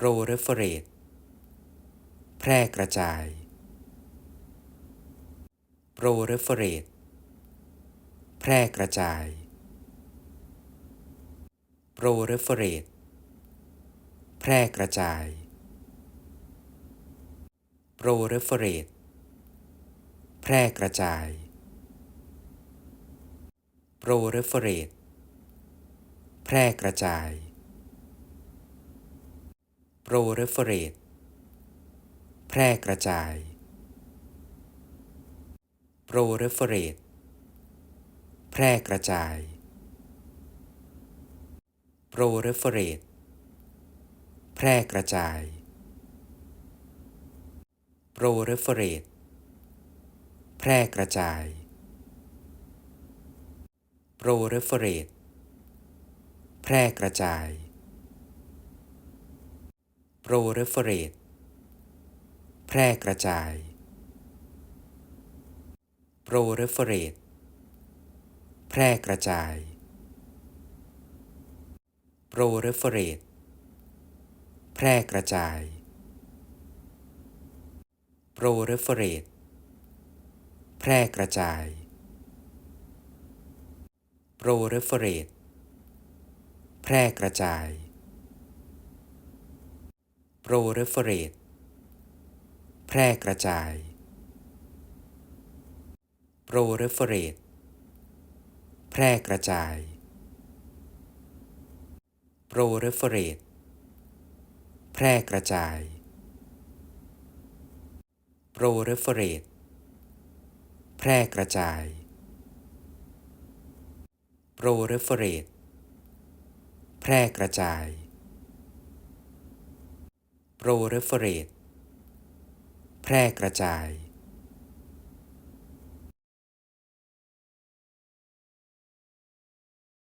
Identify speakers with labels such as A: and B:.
A: p r o r e f e r a t e แพร่กระจาย p r o r e f e r a t e แพร่กระจาย p r o r e f e r a t e แพร่กระจาย p r o r e f e r a t e แพร่กระจาย p r o r e f e r a t e แพร่กระจาย โปรเรฟเฟรตแพร่กระจายโปรเรฟเฟรตแพร่กระจายโปรเรฟเฟรตแพร่กระจายโปรเรฟเฟรตแพร่กระจายโปรเรฟเฟรตแพร่กระจาย โปรเรฟเฟเรตแพร่กระจายโปรเรฟเฟเรตแพร่กระจายโปรเรฟเฟเรตแพร่กระจายโปรเรฟเฟเรตแพร่กระจายโปรเรฟเฟเรตแพร่กระจาย โปรเรฟเฟรตแพร่กระจายโปรเรฟเฟรตแพร่กระจายโปรเรฟเฟรตแพร่กระจายโปรเรฟเฟรตแพร่กระจายโปรเรฟเฟรตแพร่กระจาย โปรเรฟเฟรตแพร่กระจาย